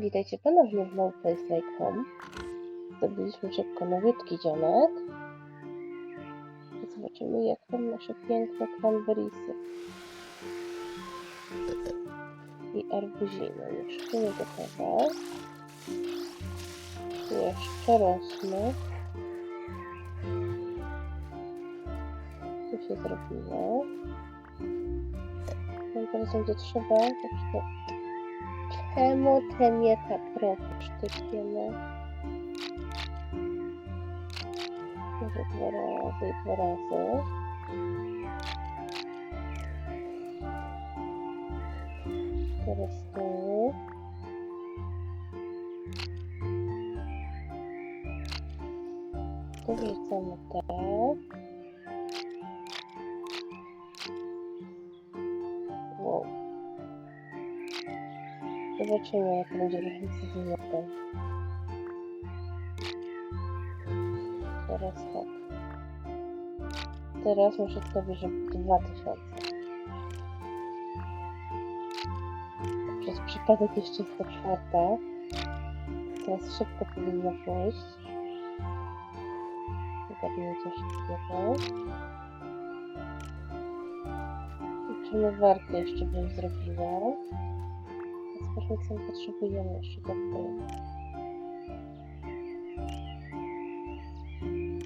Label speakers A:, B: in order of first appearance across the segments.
A: Witajcie ponownie w No Place Like Home. Zdobyliśmy szybko nowiutki dzionek. Zobaczymy jak tam nasze piękne cranberriesy. I arbuziny. Jeszcze nie gotowe. Jeszcze rosną. Co się zrobiło? No teraz będzie trzeba tak to Czemu ty mnie tak? Może dwa razy, dwa razy. Teraz tu. Tu wrzucamy Zobaczymy, jak będzie różnica z minutą. Teraz tak. Teraz muszę wstawić, że 2000. Przez przypadek jeszcze jest to czwarta. Teraz szybko powinno pójść. Zgadnijcie szybkiego. Przemywarkę jeszcze bym zrobiła. Co potrzebujemy jeszcze do tego.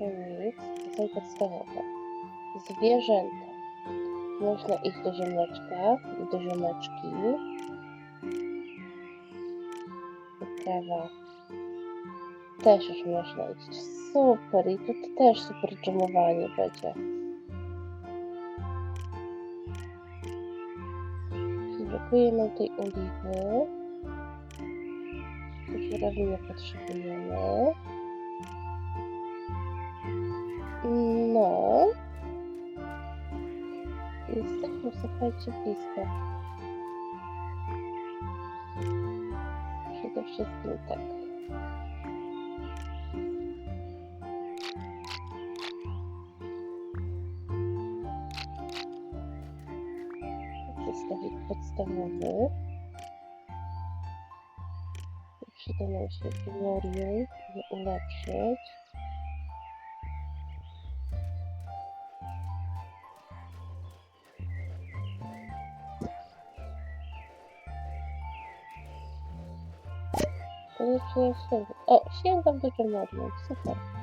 A: Remix, to są podstawowe. Zwierzęta. Można iść do ziomeczka i do ziomeczki. Uprawa. Też już można iść. Super. I tu też super dżemowanie będzie. Nam tej oliwy. Żurawi nie potrzebujemy. No. Jesteśmy, słuchajcie, blisko. Przede wszystkim tak. Podstawowy. Przyda nam się glorię, je ulepszyć. O, sięgam do Gemorium. Super.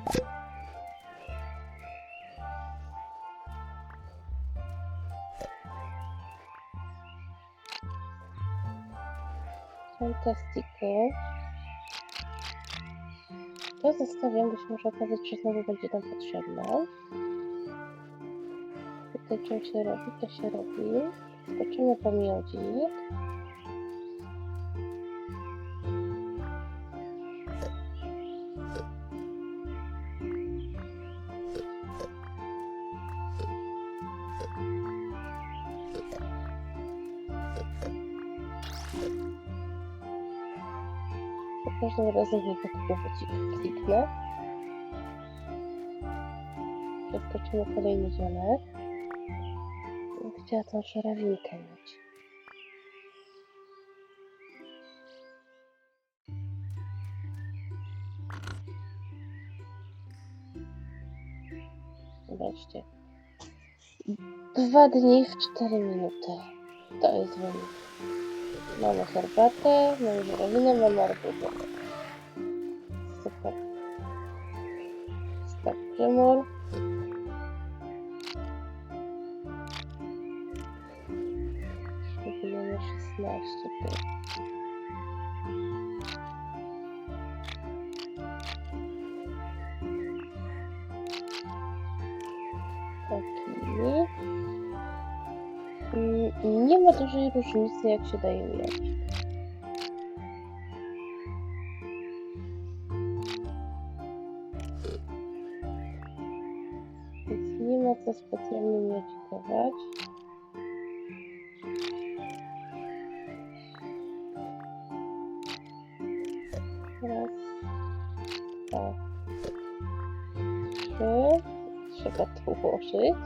A: Fantastico. To zostawiam, bo się może okazać, że znowu będzie nam potrzebna. Tutaj czym się robi, to się robi. Skoczymy po każdym razem tylko wycik kliknę. Przeskoczymy kolejny ziomek. Chciała tą szarawinkę mieć. Zobaczcie. Dwa dni w 4 minuty. To jest wynik. Mamy herbatę, mamy żurawinę, mamy arbuzę. Stop Krymor. Mamy 16 tu. Taki. Mm, Nie ma dużej różnicy, jak się daje trzy. Trzeba to ułożyć.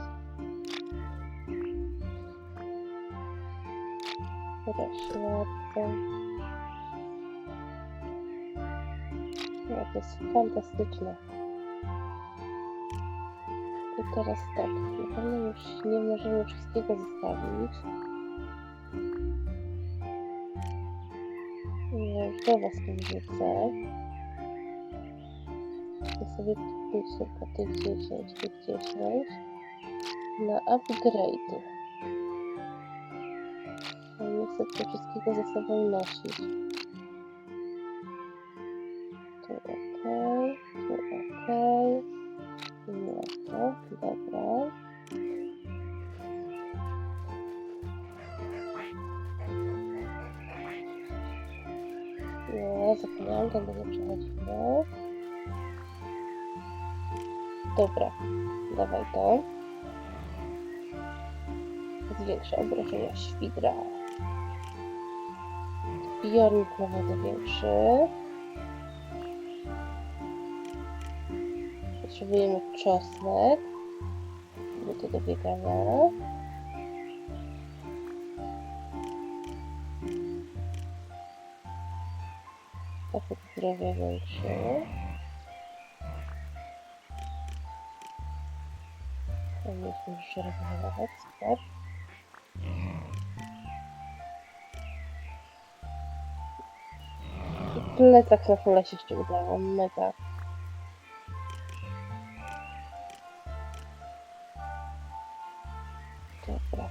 A: Proszę bardzo. No to jest fantastyczne. I teraz tak, na już nie możemy wszystkiego zostawić. Ja już do Was tu wrzucę. To sobie tych tylko tych 10, tych 10 na upgrade'y. No nie chcę to wszystkiego ze sobą nosić. Dobra, dawaj to. Zwiększa obrażenia świdra. Zbiornik na wodę większy. Potrzebujemy czosnek. Buty do biegania. Efekt zdrowia większy. Nie jest już rozmawiać, super. I plecak na fule się udało, mega. Dobra.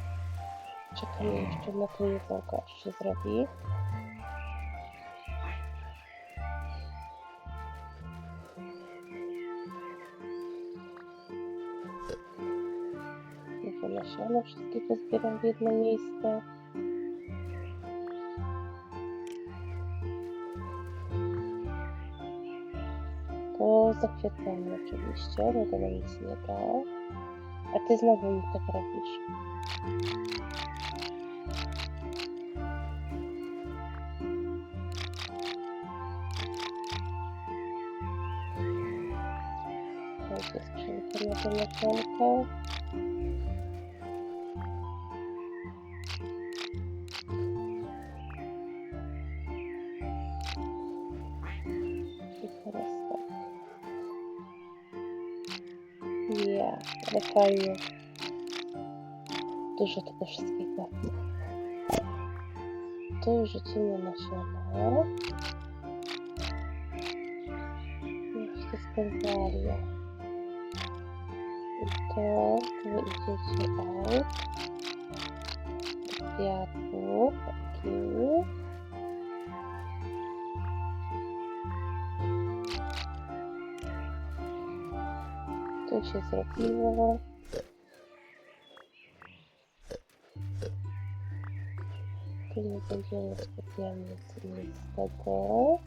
A: Czekamy jeszcze na to jedzonko, aż się zrobi. Nasiona wszystkie pozbieram w jedno miejsce. To zakwiatamy oczywiście, no to nam nic nie da. A ty znowu mi tak robisz. To jest na to nasionka. Fajnie. Dużo tego wszystkiego. Tu rzucimy nasiona. To skonwalia. I to wy idziecie out. Do To się zrobiło. Tu nie będziemy specjalnie nic z tego.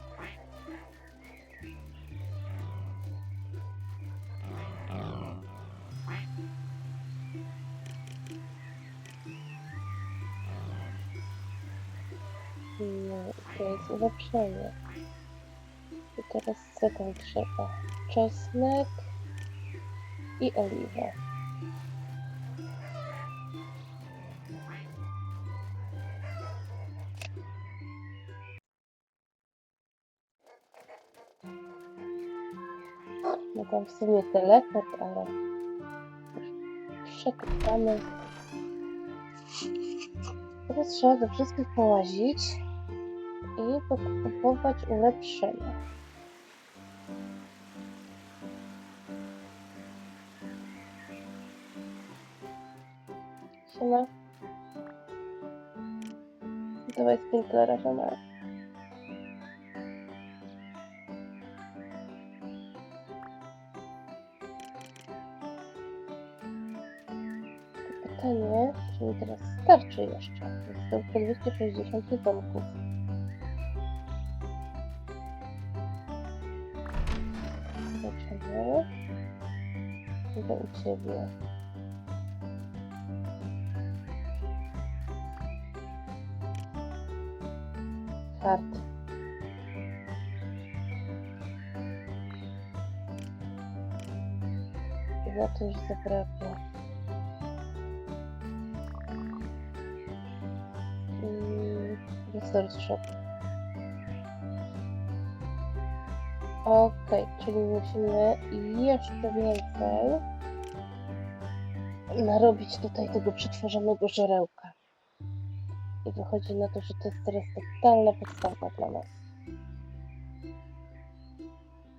A: No, to jest ulepszenie. I teraz co tam trzeba? Czosnek i oliwę. Mogłam w sumie teleport, ale już przeczytamy. Teraz trzeba do wszystkich połazić i pokupować ulepszenia. Siema. Dawaj sprinklera. Tylko pytanie, czy mi teraz starczy jeszcze? Jest tylko 260 jedzonków. Zobaczymy. Idę Ciebie. Za to już zabrakło. Resort Shop. Okej, czyli musimy jeszcze więcej narobić tutaj tego przetworzonego żerełka. I wychodzi na to, że to jest teraz totalna podstawa dla nas.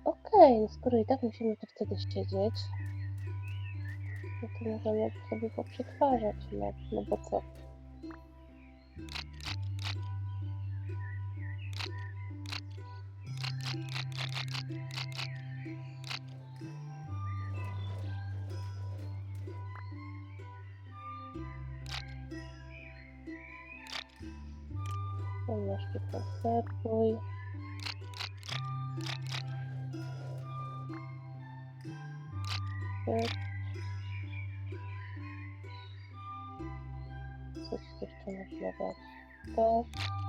A: Okej, no skoro i tak musimy tu wtedy siedzieć, no to możemy sobie poprzetwarzać, no, no bo co? Konserwuj. Pyk. Coś jeszcze można dać. To. Ja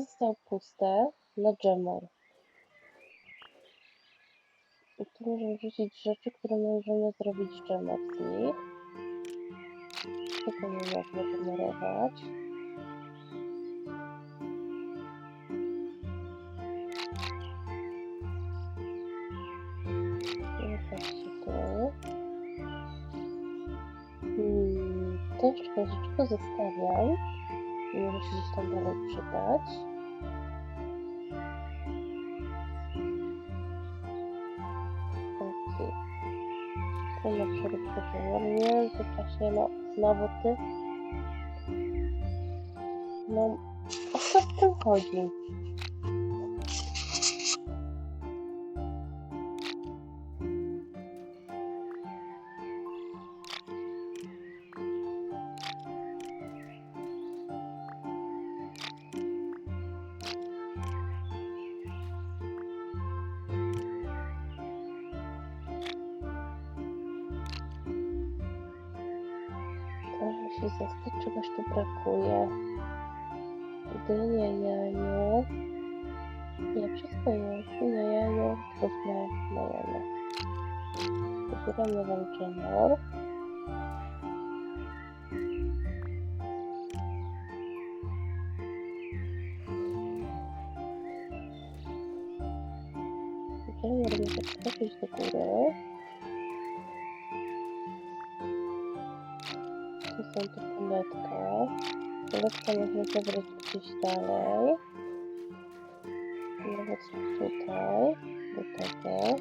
A: zostało puste na jammer. I tu możemy wrzucić rzeczy, które możemy zrobić jammer z nich. Tego nie można tu. Hmm, jeszcze troszeczkę zostawiam. I może się tam dalej przydać. Okej. Tu na przeróbkę wyłonię. W tym czasie, no, znowu ty. No, o co w tym chodzi? Dynia, jajo. Nie. Dynia, jajo, trudne, majonez. Wybieramy wam jamor. Jamor może trafić do góry. Tu są tu poletka. Poletka można zabrać gdzieś dalej. Nawet tutaj, do tego.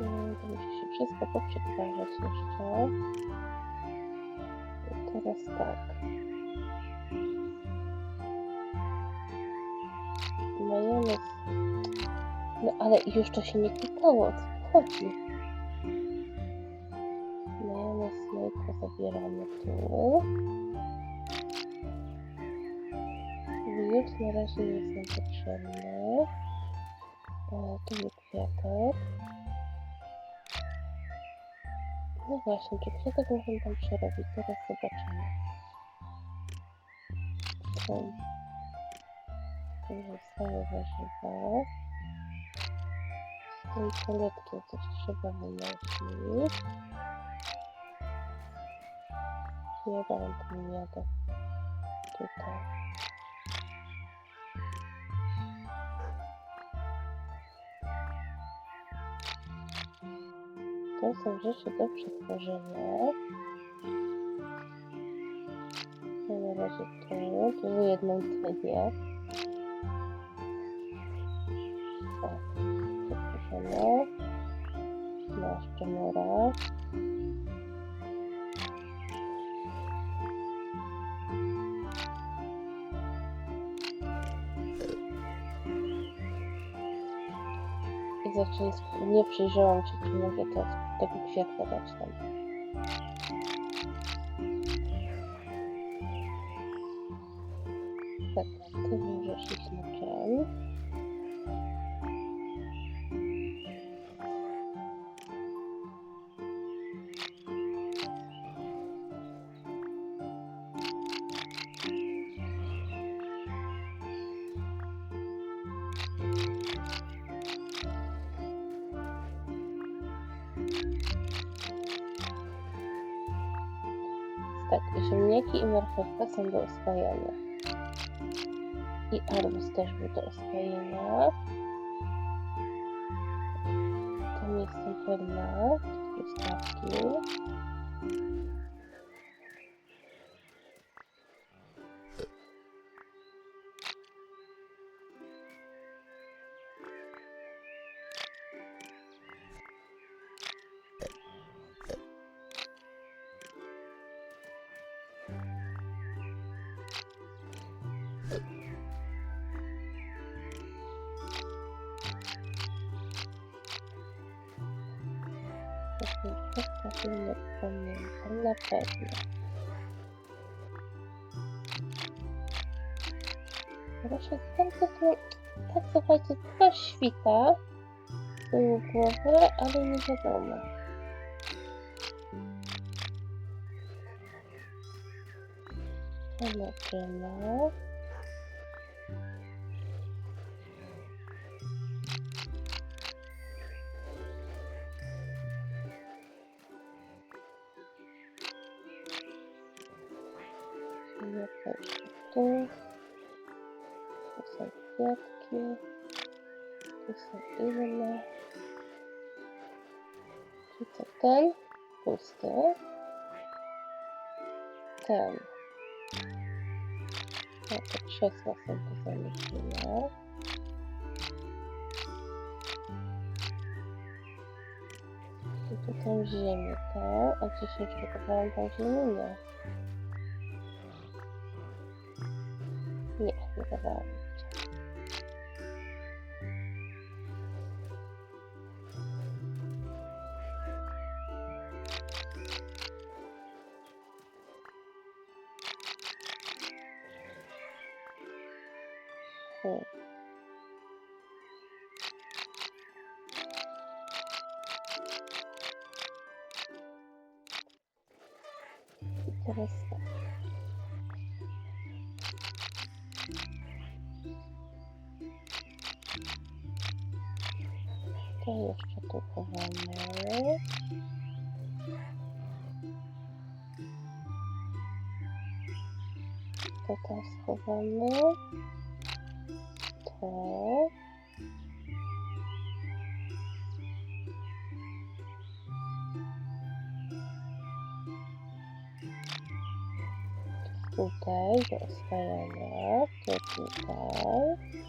A: Mm, się wszystko poprzetwarzać jeszcze. I teraz tak. Ale już to się nie klikało, o co tu chodzi? Majonez jajko zabieramy tu. Wiód na razie nie jest nam potrzebny. E, tu był kwiatek. No właśnie, czy kwiatek możemy tam przerobić? Zaraz zobaczymy. Są pozostałe warzywa. Z tej paletki coś trzeba wynosić. Ja dam ten jadę tutaj. To są rzeczy do przetworzenia. Ja na razie tu, tu jedną dynię. Przetworzone. Masz czemora. I nie przyjrzałam się, czy mogę to, tego kwiatka dać tam. Tak, ty może możesz iść na. Do oswajania. I arbuz też był do oswojenia. Tam jest pewna ustawki. Proszę, tam to tu, tak słuchajcie, coś świta z tyłu głowy, ale nie wiadomo. Zobaczymy. Kwiatki. Tu są inne. Czy to ten? Pusty. Ten. No te krzesła są tu zamieszczone. I tu tą ziemię, tak? A dzisiaj przygotowałam tą ziemię? Nie. Nie, nie dawałam. Hmm. I teraz tak. To jeszcze tu chowamy. To tam schowamy. To. Tutaj do oswajania. To tutaj. Tutaj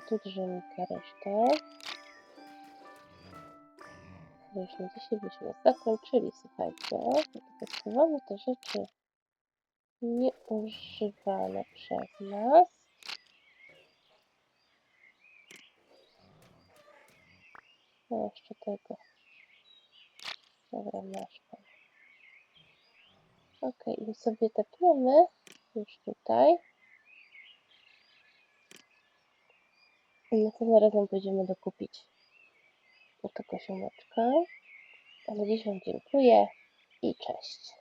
A: tu drzemkę resztę. Na dzisiaj byśmy zakończyli, słuchajcie. Schowamy te rzeczy nieużywane przez nas. No jeszcze tego. Dobra, masz pan. Ok, i sobie tepniemy już tutaj. I następnym razem pójdziemy dokupić do tego ziomeczka. Ale dziś dziękuję i cześć.